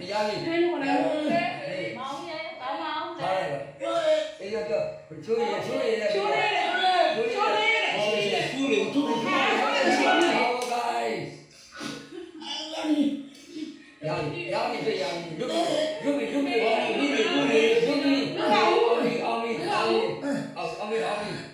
တရားကြီးအဲ့လိုခေါ်တယ်မောင်ရဲ့ကောင်းမောင်ဟာအေးရတော့ချိုးရချိုးရချိုးလေးချိုးလေးဖူးလေသူ့ကိုဟော guys ရာရာမီပြရာမီရုပ်ရုပ်ရုပ်ရုပ်ရုပ်ရုပ်ရုပ်ရုပ်ရုပ်အောင်မီအောင်မီအောင်မီအောင်မီအောင်မီစိတ်ချ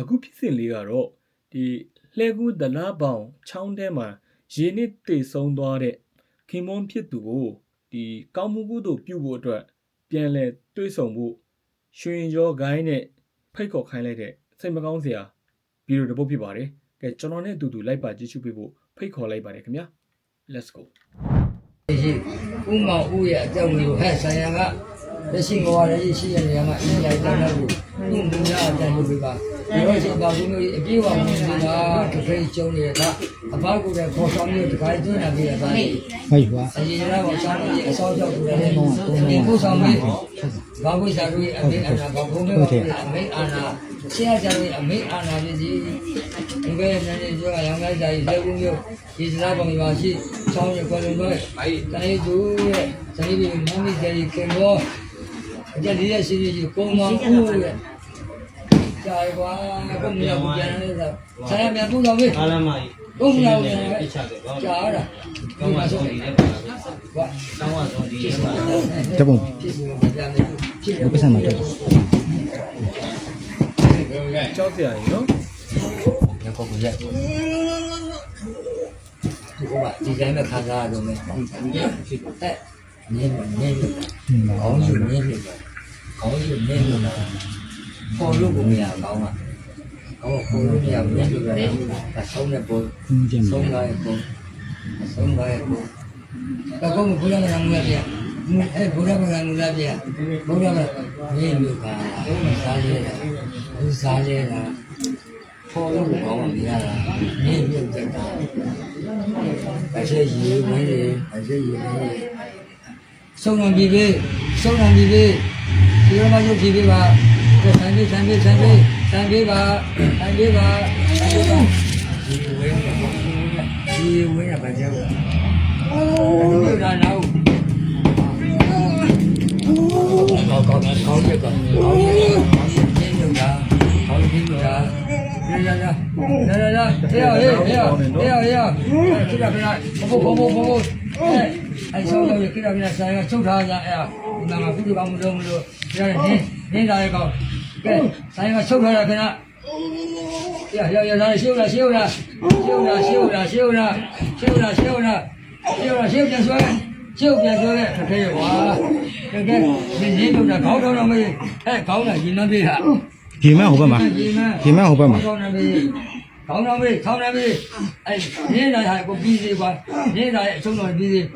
အခုဖြစ်စဉ်လေးကတော့ဒီလှဲကူးဒလာပေါင်ချောင်းထဲမှာရေနစ်တေဆုံးသွားတဲ့ခင်မွန်ဖြစ်သူကိုဒီကောင်းမှုကုသိုလ်ပြုဖို့အတွက်ပြန်လဲတွေးဆောင်ဖို့ရွှင်ရောဂိုင်းနဲ့ဖိတ်ခေါ်ခိုင်းလိုက်တဲ့စိတ်မကောင်းစရာဗီဒီယိုတစ်ပုဒ်ဖြစ်ပါတယ်ကဲကျွန်တော်နဲ့အတူတူလိုက်ပါကြည့်ရှုပေးဖို့ဖိတ်ခေါ်လိုက်ပါတယ်ခင်ဗျာ let's go ရှိဥမောင်ဦးရဲ့အကြောင်းကိုဟဲ့ဆရာကလက်ရှိဘဝရဲ့ရှိရနေရမှာအင်းလိုက်တဲ့လို့သူ့လူ များအတိုင်းလုပ်ပေးပါဒီတော့ရှင်ပါဘူးမျိုးအပြေးဝမှုကတခိတ်ကျုံနေတာအဘကူတဲ့ခေါ်ဆောင်မျိုးတခါကျွန်းလာပြီးရတာလေဟုတ်ပါအရင်ကတော့ဆောင်းကြီးအစောကြောက်တယ်လေဒီကိုဆောင်မေးဘာဝိစာတို့အမေအာနာဘာဘုံမေးအမေအာနာဆရာကြတို့အမေအာနာပြည်စီဒီဘက်နဲ့နေကြောရောင်းလိုက်တာဒီလက်ဦးမျိုးဒီစလားပုံပါရှိဆောင်းရကွယ်လုံးပဲတိုင်းသူရဲ့ဇနီးပြီးမမီကြီးခင်တော့အကြလေးရရှိရှိကိုမောင်ဦးရဲ့ ကြာကွာငါကမြောက်ပြန်နေတော့ဆရာမြန်ပုံတော်ပြီအားလမ်းမကြီးဘုံမြောက်ပြန်ပြချတယ်ကောင်းကြာတာကောင်းပါဆုံးဒီလည်းပါကွာကောင်းပါဆုံးဒီလည်းပါတပုံဘယ်ဆံမှာတက်တယ်ကြောက်စရာကြီးနော်ငါကောက်ကြည့်ဒီကဒီဇိုင်းနဲ့ခါးကားရုံနဲ့အဲနင်းနင်းဟင်းအောင်ယူနင်းနင်းအောင်ယူနင်းနင်း ပေါ်လို့ကိုမရကောင်းอ่ะကောင်းပေါ်လို့မရနင်းလို့ရတယ်အဆုံးနဲ့ပေါ်ဆုံးလာရဲ့ပေါ်ဆုံးလာရဲ့ပေါ်တော့ကောင်းဘုရားကလည်းမရပြအဲဘုရားကလည်းမရပြဘုရားကနင်းလို့ကစားရတာစားရတာပေါ်လို့ကောင်းပါဗျာ။နေမြုပ်တက်တာ။အချက်ရေဝင်းရေအချက်ရေဝင်းရေဆုံးတော်ပြီပြီဆုံးတော်ပြီပြီဒီလိုမှရုပ်ပြီပြီပါ။ தம்பி தம்பி đi தம்பி đi தம்பி வா đi sao đâu được cái đầu này sao sâu thở dạ à, mà mà cũng được bao nhiêu đâu, ra này đi. နင်းလာရကောင်းကဲဆိုင်ကချုပ်ထားတာခဏရရရလာရှိုးလာရှိုးလာရှိုးလာရှိုးလာရှိုးလာရှိုးလာရှိုးလာရှိုးလာရှိုးပြန်ဆွဲရှိုးပြန်ဆွဲတဲ့ခက်ခဲရွာခက်ခဲမင်းရင်းထုတ်တာခေါင်းထောင်တော့မေးအဲခေါင်းကရင်နှောင်းပြေးတာဒီမဲ့ဟိုဘက်မှာဒီမဲ့ဟိုဘက်မှာခေါင်းထောင်တော့မေး ကောင်းတယ်မေးကောင်းတယ်မေးအဲနင်းလာတာကိုပြီးသေးကွာနင်းလာတဲ့အဆုံးတော်ပြီးသေး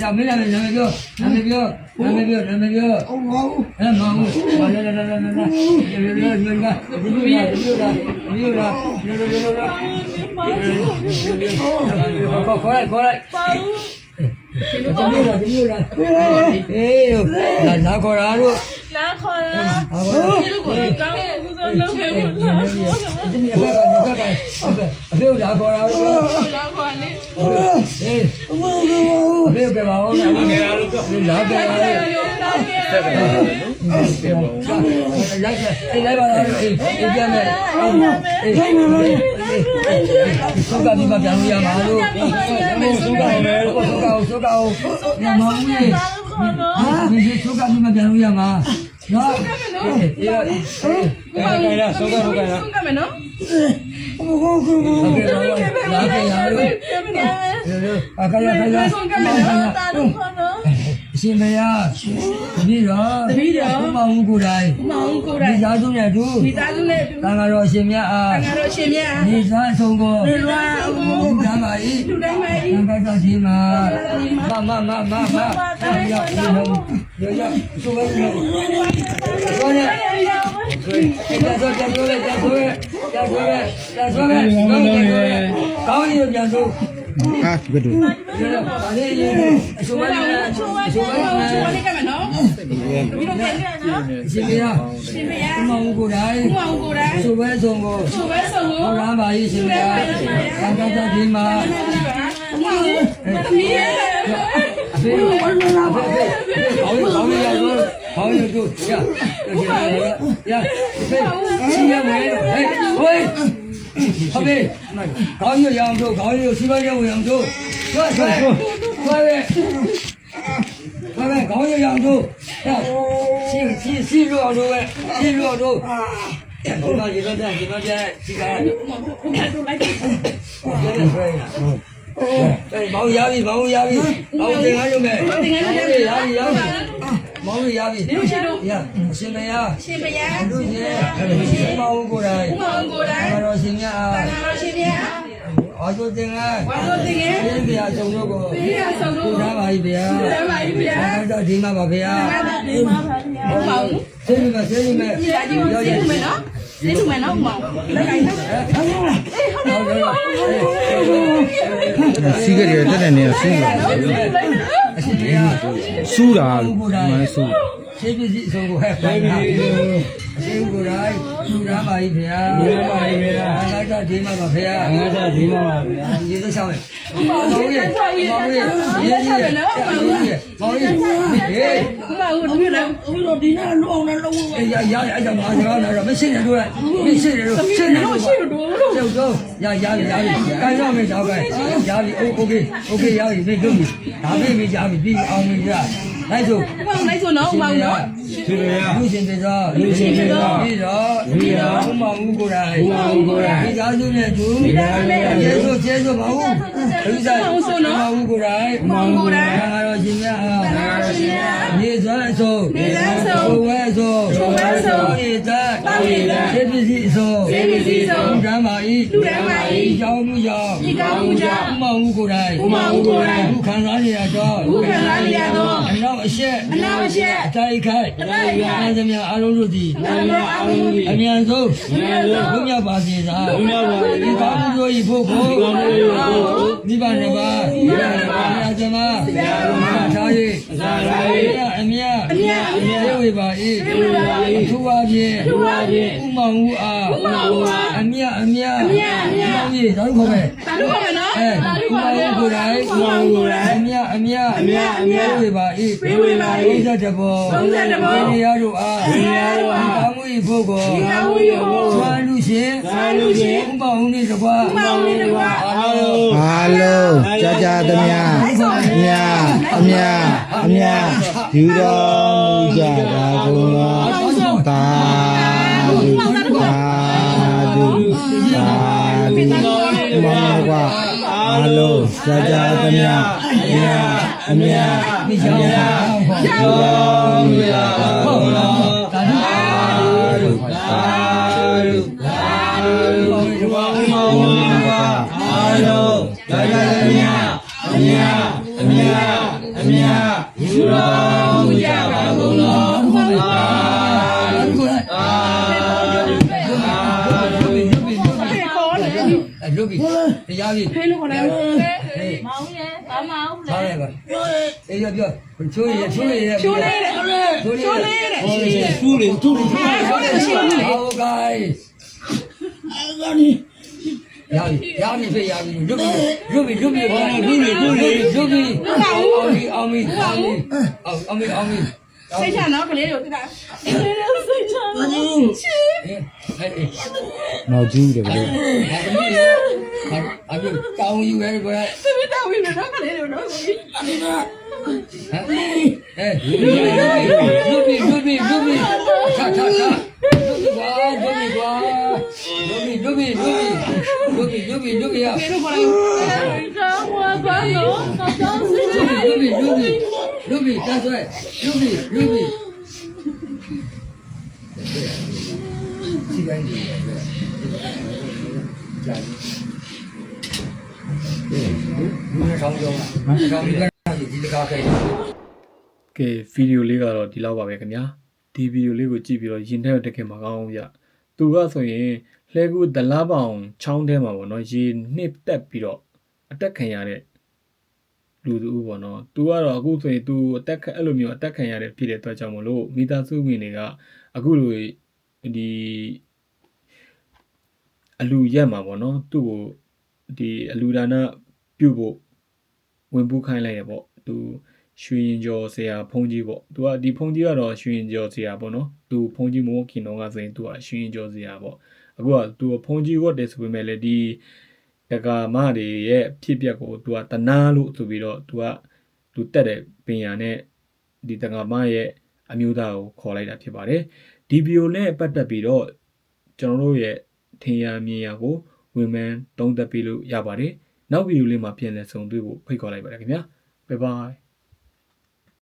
ညမင်းလာမယ်နာမည်ပြောနာမည်ပြောနာမည်ပြောနာမည်ပြောဟုတ်ပါဘူးအဲမဟုတ်ဘူးလာလာလာလာလာဒီလိုလိုလိုကဒီလိုလာဒီလိုလာဒီလိုလာဒီလိုလိုလာခေါ်ခေါ်လိုက်ခေါ်လိုက်ပါဘူးဒီလိုလာဒီလိုလာအေးလာလာခေါ်တာတို့လာ ခေါ်တာဒီလိုကိုကောင်းဘူးဆိုလုပ်ခဲ့ဘူးလားဒီနေ့ကလည်းဒီကလည်းအဖေလာခေါ်တာလို့လာခေါ်လေအေးအမေကအဖေပဲပါအောင်လာခေါ်တာလို့လာခေါ်တာလို့လိုက်လိုက်လိုက်ပါလားအေးပြန်မယ်အေးပြန်မယ်စောကဒီမှာပြန်လို့ရမှာလို့စောကလည်းစောကစောကစောကမမဟုတ်ဘူးဟာဒီစောကဒီမှာပြန်လို့ရမှာ နော်အေးအေးအေးခိုင်လားစောကဟုတ်ကဲ့လားဆုံးကမယ်နော်ဟုတ်ကဲ့ပါလာကြရလို့အခါရခါရဆုံးကမယ်နော်တာလို့ခေါ်နော် အရှင်မယားတပည့်တော်တပည့်တော်ဘုမဟုတ်ကိုယ်တိုင်မောင်ကိုယ်ဒီတိုင်သားစုနဲ့သူမိသားစုနဲ့သံဃာတော်ရှင်မြတ်အားငါတို့ရှင်မြတ်နေသားဆုံးကိုဒီလွားဘုရားပါ၏လူတိုင်းမဲ့သံဃာတော်ရှင်မှာမမမမမရောက်ရောက်ရောက်ရောက်ဆိုရမယ်ဆိုရပြန်ဆိုပြန်ဆိုပြန်ဆိုပြန်ဆိုပြန်ဆိုကောင်းရပြန်ဆို အာဒီဘက်တို့အချိုးမလေးအချိုးမလေးအချိုးမလေးကမနော်ဒီလိုပြန်ကြရနော်ရှင်မရရှင်မရမဟုတ်ကိုယ်တိုင်မဟုတ်ကိုယ်တိုင်အချိုးပဲဆုံးကိုအချိုးပဲဆုံးကိုဟောလားပါရေးရှင်မရဆန္ဒတဒီမှာမဟုတ်သမီးရဲ့အဖေဝမ်းလာပါဘယ်ဘောင်းဘောင်းရရောဘောင်းရတို့ရရရဖေးရှင်ရမယ်ဟဲ့ဟို ဟုတ်ပြီခေါင်းရရအောင်တို့ခေါင်းရစီးပွားရေးဝင်အောင်တို့ဆွဲဆွဲဆွဲပဲဆွဲပဲခေါင်းရရအောင်တို့ဟဲ့စီစီစီလို့အောင်တို့ပဲစီလို့အောင်တို့ဒီတော့ဒီတော့ဒီတော့ဒီကအဲ့တို့လိုက်ပြီဟုတ်တယ်ဘောင်ရပြီဘောင်ရပြီဘောင်တင်ငါရုံနဲ့တင်ငါရုံနဲ့ရပြီရပြီ မောင်လို့ရပြီလူရှင်တို့ရရှင်မယားရှင်မယားလူရှင်ရှင်မောင်ကိုယ်တိုင်မောင်ကိုယ်တိုင်ဘာတော်ရှင်များဘာတော်ရှင်များအာဇုတင်ကဝါဇုတင်ရဲ့ပြင်ပြဆောင်တို့ကိုပြင်ပြဆောင်တို့ကိုထားပါပြီဗျာထားပါပြီဗျာတော့ဒီမှာပါဗျာဒီမှာပါဗျာဟုတ်ပါဘူးဆင်းနေမယ်ဆင်းနေမယ်ရာကြီးဆင်းနေမယ်နော် ကျေးဇူးမယ်နော်ဥမအောင်လက်ကိုင်းနော်အေးဟုတ်တယ်စီးကြတယ်တက်တယ်နေဆူးတာ ဆေးပစ္စည်းအစုံကိုဟဲ့ဆေးပစ္စည်းအစုံကိုဆေးကိုယ်တိုင်းသူရမ်းပါကြီးဖေဟာသူရမ်းပါကြီးဖေဟာအနာကဒီမှာပါဖေဟာအနာကဒီမှာပါဖေဟာရေသချောင်းရဲ့မောင်ကြီးရေရေကြီးရဲ့မောင်ကြီးမောင်ကြီးဟေးမောင်ကြီးတို့လည်းဦးတို့ဒီနေ့လုံးအောင်လည်းလုံးအောင်ရရရကြပါကျွန်တော်လည်းမရှိနေတို့လိုက်မရှိနေတို့ရှိနေတို့ရှိနေတို့တို့တို့ရရရရကိုင်းရမယ်တော့ကိုင်းရပြီအိုးโอเคโอเคရပြီပြေတို့ပြီဒါပြေပြီရပြီပြီးအောင်ပြီကြာ လိုက်ဆိုဘာလိုက်ဆိုနော်ဥမာဦးနော်ရှင်ဘုရားလူရှင်တေသောလူရှင်တေသောပြီးတော့ပြီးတော့ဥမာဦးကိုယ်တိုင်ဥမာဦးကိုယ်တိုင်ဒီသားစုနဲ့သူဒီသားစုနဲ့ယေရှုယေရှုမဟုတ်ဘူးဥမာဦးဆိုနော်ဥမာဦးကိုယ်တိုင်ဥမာဦးကိုယ်တိုင်ငါတော်ရှင်များအားငါတော်ရှင်များနေစွမ်းအစိုးနေစွမ်းအစိုးဝဲအစိုးဝဲအစိုးဤသားပါဤသားဖြစ်ပစ္စည်းအစိုးဖြစ်ပစ္စည်းအစိုးလူတန်းပါဤလူတန်းပါဤကြောင်းမှုကြောင့်ဤကောင်းမှုကြောင့်ဥမာဦးကိုယ်တိုင်ဥမာဦးကိုယ်တိုင်ခံစားနေရတော့ခံစားနေရတော့ က်အရှက်အနောက်အရှက်အတိုက်ခိုက်အတိုက်ခိုက်အသမ ्या အားလုံးတို့သည်အသမ ्या အားလုံးတို့သည်အမြန်ဆုံးအမြန်ဆုံးဘုရားပါစေသာဘုရားပါစေဒီကောင်းမှုတို့ဤဖို့ကိုဒီကောင်းမှုတို့ဤဖို့ကိုမိဘနှစ်ပါးမိဘနှစ်ပါးအသမဆရာတော်မှာထား၍အသာထား၍အမြအမြအမြဝေပါ၏ဝေပါ၏သူဝါဖြင့်သူဝါဖြင့်ဥမောင်ဦးအားဥမောင်ဦးအားအမြအမြအမြအမြတော်ခေါ်မယ်တော်ခေါ်မယ် အဲကိုမောင်ကိုတိုင်းကိုမောင်ကိုတိုင်းအမြအမြအမြအမြဝေပါဤဝေပါဤ30တဘော30တဘောဝိညာဉ်တို့အားဝိညာဉ်တို့အားကောင်းမှုဤဖို့ကိုကောင်းမှုဤဖို့သာလူရှင်သာလူရှင်ဥပ္ပဝုန်ဤတကွာဥပ္ပဝုန်ဤတကွာအားလုံးအားလုံးကြာကြာသမျှအမြအမြအမြယူတော်မူကြပါကုန်သောတာဓုသာဓုသာဓုမောင်ကွာ လုံးကြာကြာသမျှအမြအမြမိချောင်းပါယူတော်မူကြပါကုန်သောသာဓုသာဓုသာဓုသာဓုဘုရားဥမောဥမောအားလုံး ပြောချိုးရချိုးရချိုးလေးတဲ့ချိုးလေးတဲ့ရှိတယ်သူ့လေသူ့လေချိုးလေးရှိတယ်ဟောကိုင်းအာဂနီရပြီရပြီဖေရပြီလူပြီလူပြီလူပြီဘာလူပြီလူပြီလူပြီအောင်ပြီအောင်ပြီအောင်ပြီအောင်ပြီအောင်ပြီစိတ်ချနော်ကလေးတို့တိတာစိတ်ချစိတ်ချနော်အေးဟဲ့နော်ကျူးတယ်ဗျာအအခုတောင်းယူရဲကွယ်စိတ်တောင်းပြီးတော့ကလေးတို့တော့ ဆိုပြီးအဲလူပြီလူပြီလူပြီခါခါခါလူပြီကွာလူပြီကွာလူပြီလူပြီလူပြီလူပြီလူပြီရဖေလို့ခေါ်တယ် ကောင်းပါဘာလို့ကောင်းစိတ်လူပြီလူပြီလူပြီတတ်ဆွဲလူပြီလူပြီဒီတိုင်းဒီကြာလူနဲ့ထောင်းကြောင်းလားထောင်းပြီးတော့ဒီတကားခိုင်းကဲဗီဒီယိုလေးကတော့ဒီလောက်ပါပဲခင်ဗျာဒီဗီဒီယိုလေးကိုကြည့်ပြီးတော့ရင်ထဲတက်ခင်မှာကောင်းအောင်ဗျသူကဆိုရင်လှဲကူဒလားပောင်ချောင်းထဲမှာပေါ့နော်ရေနှစ်တက်ပြီးတော့အတက်ခံရတဲ့လူသူပေါ့နော်။ तू ကတော့အခုဆိုရင် तू အသက်ခံအဲ့လိုမျိုးအသက်ခံရတဲ့ဖြစ်တဲ့အတွက်ကြောင့်မလို့မိသားစုဝင်တွေကအခုလိုဒီအလူရက်မှာပေါ့နော်သူ့ကိုဒီအလူဒါနပြုတ်ဖို့ ဝင်ပူးခိုင်းလိုက်ရပေါ့သူရွှေရင်ကျော်ဆရာဖုန်းကြီးပေါ့သူကဒီဖုန်းကြီးကတော့ရွှေရင်ကျော်ဆရာပေါ့နော်သူဖုန်းကြီးမဟုတ်ခင်တော့ကဆိုရင်သူကရွှေရင်ကျော်ဆရာပေါ့အခုကသူဖုန်းကြီးဝတ်တယ်ဆိုပေမဲ့လည်းဒီဒကာမတွေရဲ့ဖြစ်ပျက်ကိုသူကတနာလို့ဆိုပြီးတော့သူကသူတက်တဲ့ပင်ရနဲ့ဒီဒကာမရဲ့အမျိုးသားကိုခေါ်လိုက်တာဖြစ်ပါတယ်ဒီဗီဒီယိုနဲ့ပတ်သက်ပြီးတော့ကျွန်တော်တို့ရဲ့ထင်ရမြင်ရကိုဝင်မှန်းသုံးသပ်ပြလို့ရပါတယ်။ နောက်ဗီဒီယိုလေးမှာပြန်လည်ဆုံတွေ့ဖို့ဖိတ်ခေါ်လိုက်ပါတယ်ခင်ဗျာ။ Bye bye